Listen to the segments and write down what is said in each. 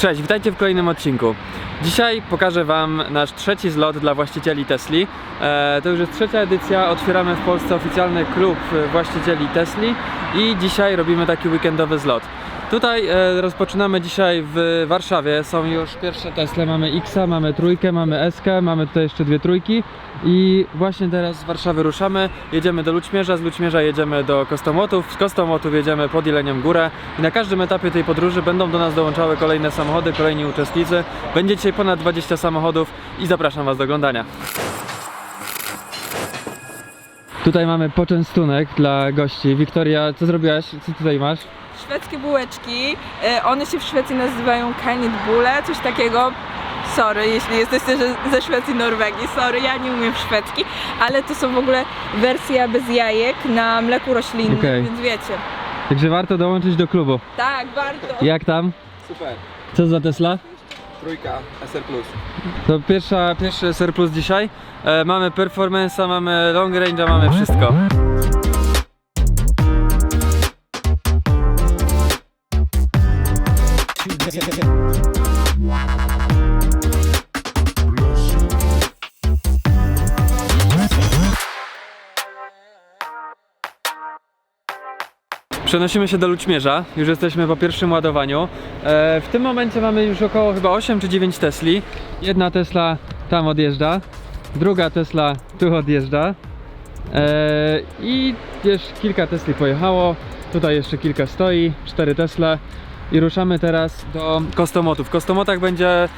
Cześć, witajcie w kolejnym odcinku. Dzisiaj pokażę Wam nasz trzeci zlot dla właścicieli Tesli. E, to już jest trzecia edycja, otwieramy w Polsce oficjalny klub właścicieli Tesli i dzisiaj robimy taki weekendowy zlot. Tutaj e, rozpoczynamy dzisiaj w Warszawie, są już pierwsze Tesle, mamy X, mamy trójkę, mamy SK, mamy tutaj jeszcze dwie trójki i właśnie teraz z Warszawy ruszamy, jedziemy do Lućmierza, z Lućmierza jedziemy do Kostomłotów, z Kostomłotów jedziemy pod Jelenią Górę i na każdym etapie tej podróży będą do nas dołączały kolejne samochody, kolejni uczestnicy. Będzie dzisiaj ponad 20 samochodów i zapraszam Was do oglądania. Tutaj mamy poczęstunek dla gości. Wiktoria, co zrobiłaś? Co tutaj masz? Szwedzkie bułeczki, e, one się w Szwecji nazywają kanitbule, coś takiego. Sorry, jeśli jesteście ze- Szwecji, Norwegii, sorry, ja nie umiem szwedzki, ale to są w ogóle wersja bez jajek na mleku roślinnym, Okej. więc wiecie. Także warto dołączyć do klubu. Tak, warto. Jak tam? Super. Co za Tesla? Trójka SR Plus. To pierwsza, pierwszy SR Plus dzisiaj. E, mamy performance'a, mamy long range'a, mamy wszystko. Przenosimy się do Lućmierza, już jesteśmy po pierwszym ładowaniu. E, w tym momencie mamy już około chyba 8 czy 9 Tesli. Jedna Tesla tam odjeżdża, druga Tesla tu odjeżdża. E, I już kilka Tesli pojechało, tutaj jeszcze kilka stoi, cztery Tesle. I ruszamy teraz do Kostomotów. W Kostomotach będzie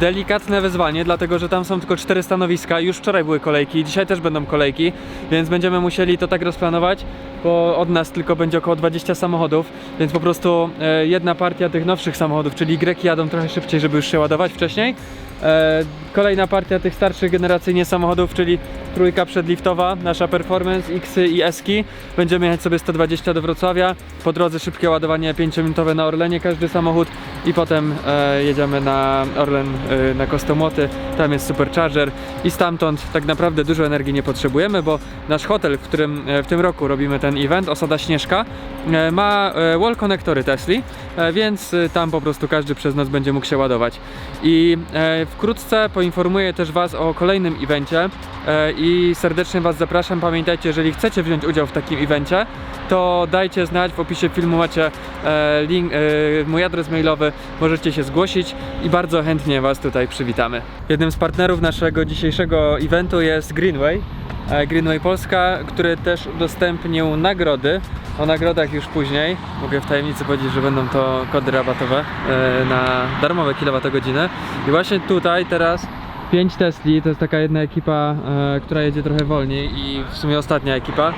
delikatne wyzwanie, dlatego że tam są tylko cztery stanowiska. Już wczoraj były kolejki, dzisiaj też będą kolejki, więc będziemy musieli to tak rozplanować, bo od nas tylko będzie około 20 samochodów, więc po prostu e, jedna partia tych nowszych samochodów, czyli Greki jadą trochę szybciej, żeby już się ładować wcześniej. E, kolejna partia tych starszych generacyjnie samochodów, czyli trójka przedliftowa, nasza Performance, X i Eski. Będziemy jechać sobie 120 do Wrocławia. Po drodze szybkie ładowanie 5-minutowe na Orlenie każdy samochód i potem e, jedziemy na Orlen e, na Kostomłoty. Tam jest Supercharger i stamtąd tak naprawdę dużo energii nie potrzebujemy, bo nasz hotel, w którym e, w tym roku robimy ten event, Osada Śnieżka, e, ma e, wall konektory Tesli, e, więc e, tam po prostu każdy przez noc będzie mógł się ładować. I e, wkrótce poinformuję też Was o kolejnym evencie e, i serdecznie Was zapraszam. Pamiętajcie, jeżeli chcecie wziąć udział w takim evencie, to dajcie znać, w opisie filmu macie e, link, e, mój adres mailowy, możecie się zgłosić i bardzo chętnie Was tutaj przywitamy. Jednym z partnerów naszego dzisiejszego eventu jest Greenway. E, Greenway Polska, który też udostępnił nagrody. O nagrodach już później. Mogę w tajemnicy powiedzieć, że będą to kody rabatowe e, na darmowe kilowatogodziny. I właśnie tutaj teraz 5 Tesli, to jest taka jedna ekipa, e, która jedzie trochę wolniej i w sumie ostatnia ekipa.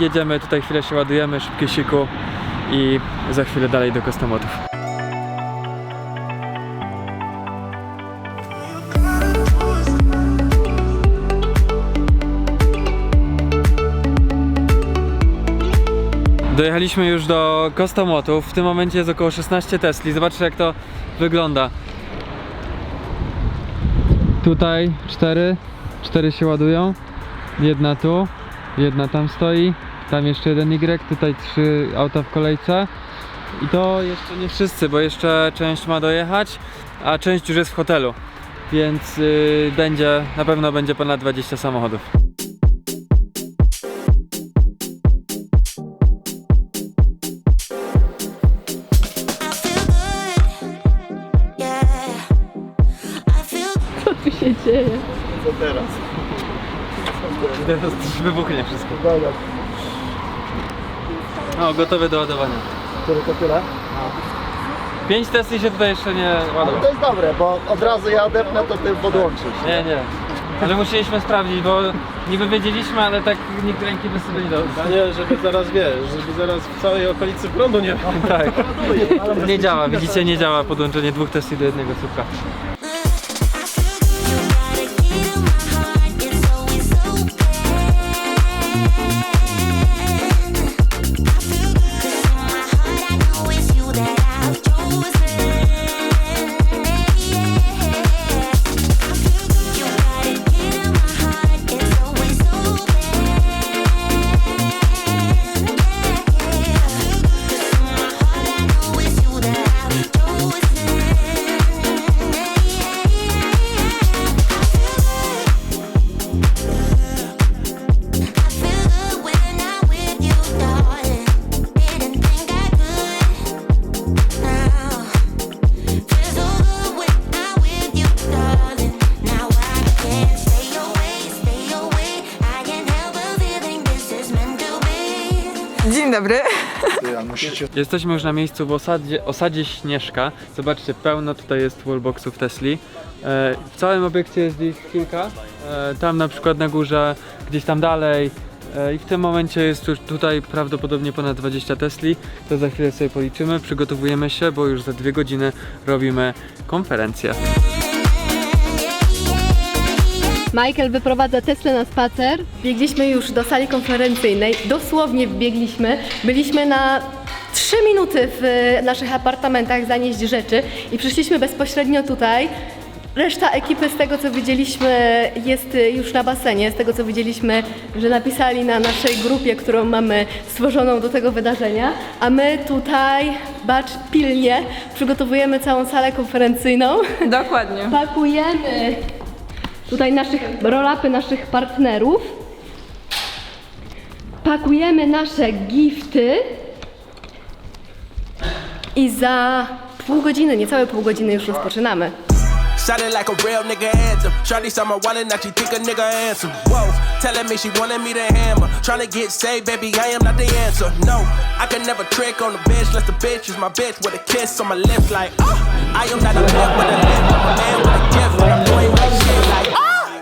Jedziemy tutaj chwilę się ładujemy, szybkie siku i za chwilę dalej do Kostomotów. Dojechaliśmy już do Kostomotów. W tym momencie jest około 16 Tesli. Zobaczcie jak to wygląda. Tutaj cztery, cztery się ładują. Jedna tu, jedna tam stoi. Tam jeszcze jeden Y, tutaj trzy auta w kolejce. I to jeszcze nie wszyscy, bo jeszcze część ma dojechać, a część już jest w hotelu. Więc yy, będzie, na pewno będzie ponad 20 samochodów. Się dzieje? Co teraz? Teraz wybuchnie wszystko. O, gotowe do ładowania. Tylko tyle? 5 Tesli się tutaj jeszcze nie Ale ładowało. to jest dobre, bo od razu ja odepnę, to ty podłączysz. Nie, nie. Ale musieliśmy sprawdzić, bo niby wiedzieliśmy, ale tak nikt ręki by sobie nie dał. Nie, żeby zaraz wiesz, żeby zaraz w całej okolicy prądu nie było. Tak. Nie działa, widzicie, nie działa podłączenie dwóch Tesli do jednego słupka. Dobry. Musicie Jesteśmy już na miejscu w osadzie, osadzie Śnieżka. Zobaczcie, pełno tutaj jest wallboxów Tesli. E, w całym obiekcie jest ich kilka. E, tam na przykład na górze, gdzieś tam dalej. E, I w tym momencie jest już tutaj prawdopodobnie ponad 20 Tesli. To za chwilę sobie policzymy, przygotowujemy się, bo już za dwie godziny robimy konferencję. Michael wyprowadza Teslę na spacer. Biegliśmy już do sali konferencyjnej. Dosłownie biegliśmy. Byliśmy na 3 minuty w e, naszych apartamentach zanieść rzeczy i przyszliśmy bezpośrednio tutaj. Reszta ekipy z tego co widzieliśmy jest e, już na basenie, z tego co widzieliśmy, że napisali na naszej grupie, którą mamy stworzoną do tego wydarzenia, a my tutaj, bacz, pilnie przygotowujemy całą salę konferencyjną. Dokładnie. Pakujemy tutaj naszych roll-upy naszych partnerów. Pakujemy nasze gifty. I za pół godziny, niecałe pół godziny już rozpoczynamy. Sounded like a real nigga anthem. Saw my wallet, now she think a nigga. Whoa, telling me she wanted me to hammer. Tryna get saved, baby, I am not the answer. No, I can never trick on bitch, the bitch my bitch with a kiss on my lips, like, oh, I am not a pimp with a lip, I'm a man with a gift,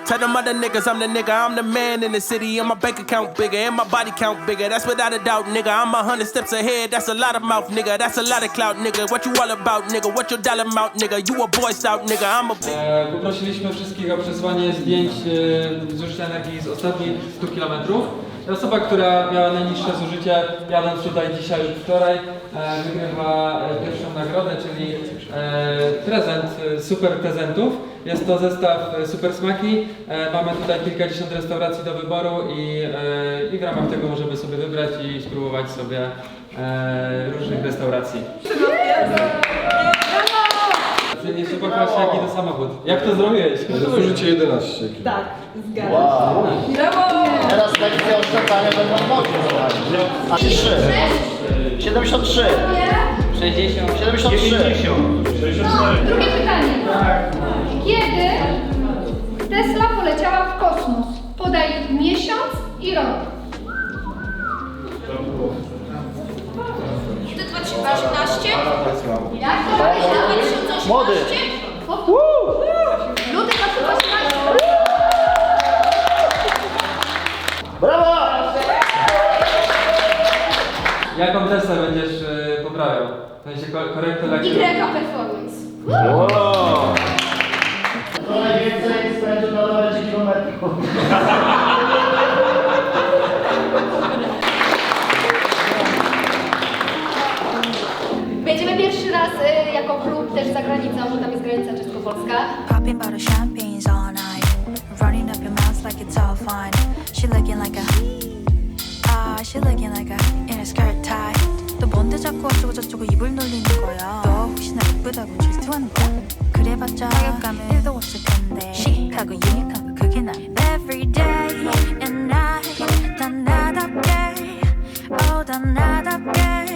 Tell them other niggas I'm the nigga, I'm the man in the city, and my bank account bigger, and my body count bigger. That's without a doubt, nigga. I'm a hundred steps ahead, that's a lot of mouth, nigga. That's a lot of clout, nigga. What you all about, nigga? What your dollar amount, nigga? You a boy scout, nigga. I'm a big. Poprosiliśmy wszystkich o przesłanie zdjęć e, zużycia energii z ostatnich 100 km. Osoba, która miała najniższe zużycie, jadąc tutaj dzisiaj lub wczoraj, e, wygrywa e, pierwszą nagrodę, czyli e, prezent, super prezentów. Jest to zestaw super smaki. E, Mamy tutaj kilkadziesiąt restauracji do wyboru i, e, i w ramach tego możemy sobie wybrać i spróbować sobie e, różnych restauracji. Trzeba patrzeć jaki to samochód. Jak to zrobiłeś? Zużycie 11. Wow. Teraz lekcje oszczędzania będą. A 3. 73. 60. 73. Drugie pytanie. Kiedy Tesla poleciała w kosmos? Podaj miesiąc i rok. Luty 2018? Jak to jest? 2018? Młody. Jaką testę będziesz y, poprawiał? W sensie ko- korektę lekcji? Y Performance. Trochę więcej spędził na rowerze kilometrów. Będziemy pierwszy raz y, jako klub też za granicą, bo tam jest granica czesko-polska. Popping bottle champagnes all night. Running up your mouth like it's all fine. She looking like a. She looking like a. In a skirt tie. 또 뭔데 자꾸 어쩌고 저쩌고 입을 놀리는 거야. 너 혹시나 예쁘다고 질투하는 거야? 그래봤자 타격감은 1도 없을 텐데. 시하고 유니크한 그게 난. Every day and night. 다 나답게. Oh, 다 나답게.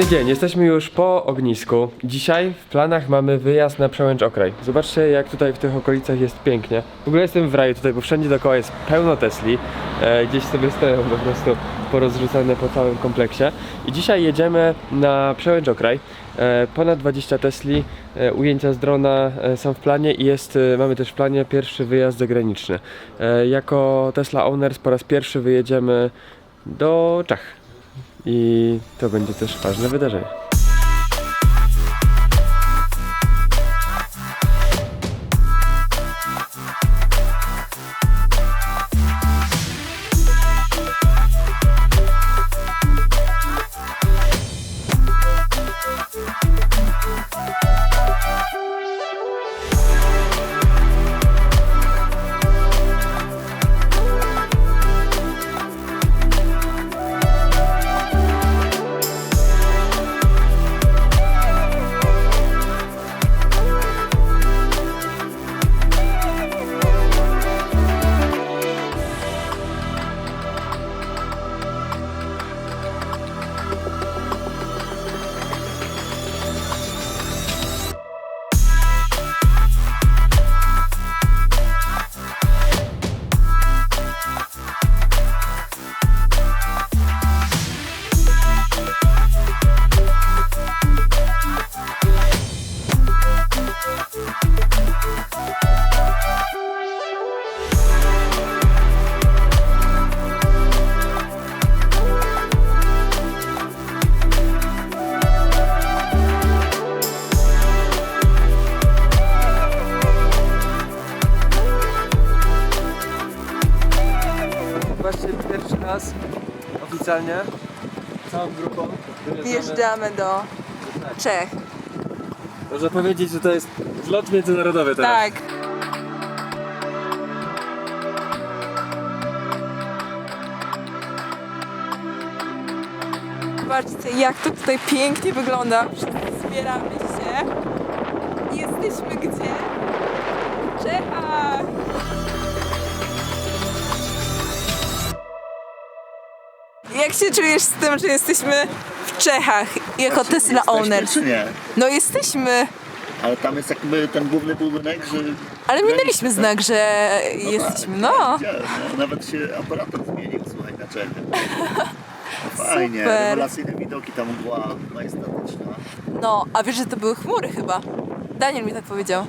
Piękny dzień, jesteśmy już po ognisku. Dzisiaj w planach mamy wyjazd na przełęcz okraj. Zobaczcie jak tutaj w tych okolicach jest pięknie. W ogóle jestem w raju tutaj, bo wszędzie dookoła jest pełno Tesli. E, gdzieś sobie stoją po prostu porozrzucane po całym kompleksie. I dzisiaj jedziemy na przełęcz okraj. E, ponad 20 Tesli, e, ujęcia z drona e, są w planie i jest, e, mamy też w planie pierwszy wyjazd zagraniczny. E, jako Tesla Owners po raz pierwszy wyjedziemy do Czech. I to będzie też ważne wydarzenie. Oficjalnie całą grupą Wjeżdżamy do Czech. Można powiedzieć, że to jest zlot międzynarodowy teraz. Tak. Zobaczcie, jak to tutaj pięknie wygląda. Wszyscy zbieramy się. I Jesteśmy gdzie? W Czechach. Jak się czujesz z tym, że jesteśmy w Czechach jako Tesla Owners? Czy nie? No jesteśmy, Ale tam jest jakby ten główny budynek, że... ale minęliśmy znak, że jesteśmy, no. Widziałem, no. Nawet się aparator zmienił, słuchaj, na Czechy. No fajnie, Super. rewelacyjne widoki, ta mgła majestatyczna. No, a wiesz, że to były chmury chyba. Daniel mi tak powiedział.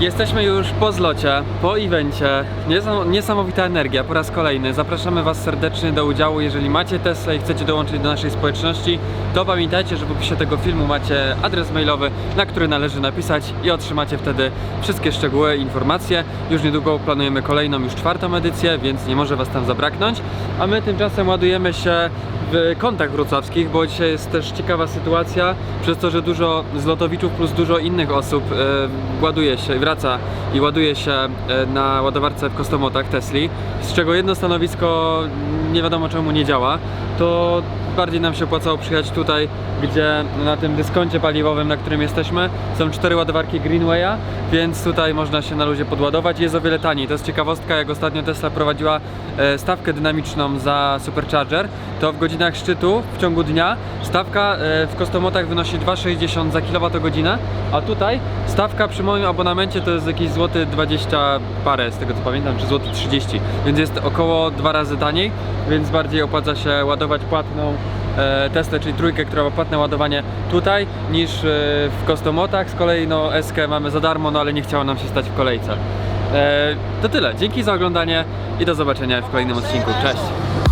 Jesteśmy już po zlocie, po evencie. Niesam- Niesamowita energia po raz kolejny. Zapraszamy Was serdecznie do udziału. Jeżeli macie Tesla i chcecie dołączyć do naszej społeczności, to pamiętajcie, że w opisie tego filmu macie adres mailowy, na który należy napisać i otrzymacie wtedy wszystkie szczegóły, informacje. Już niedługo planujemy kolejną, już czwartą edycję, więc nie może Was tam zabraknąć. A my tymczasem ładujemy się w kątach wrocławskich, bo dzisiaj jest też ciekawa sytuacja, przez to, że dużo zlotowiczów plus dużo innych osób e, ładuje się, wraca i ładuje się e, na ładowarce w Kostomotach Tesli, z czego jedno stanowisko nie wiadomo czemu nie działa, to bardziej nam się opłacało przyjechać tutaj, gdzie na tym dyskoncie paliwowym, na którym jesteśmy, są cztery ładowarki Greenwaya, więc tutaj można się na luzie podładować. Jest o wiele taniej. To jest ciekawostka, jak ostatnio Tesla prowadziła e, stawkę dynamiczną za Supercharger, to w godzinach szczytu w ciągu dnia stawka e, w Kostomotach wynosi 2,60 za kilowatogodzinę, a tutaj stawka przy moim abonamencie to jest jakieś złoty 20 parę, z tego co pamiętam, czy złoty 30, więc jest około dwa razy taniej, więc bardziej opłaca się ładować płatną e, Teslę, czyli trójkę, która ma płatne ładowanie tutaj, niż e, w Kostomotach. Z kolei no Eskę mamy za darmo, no ale nie chciało nam się stać w kolejce. To tyle. Dzięki za oglądanie i do zobaczenia w kolejnym odcinku. Cześć!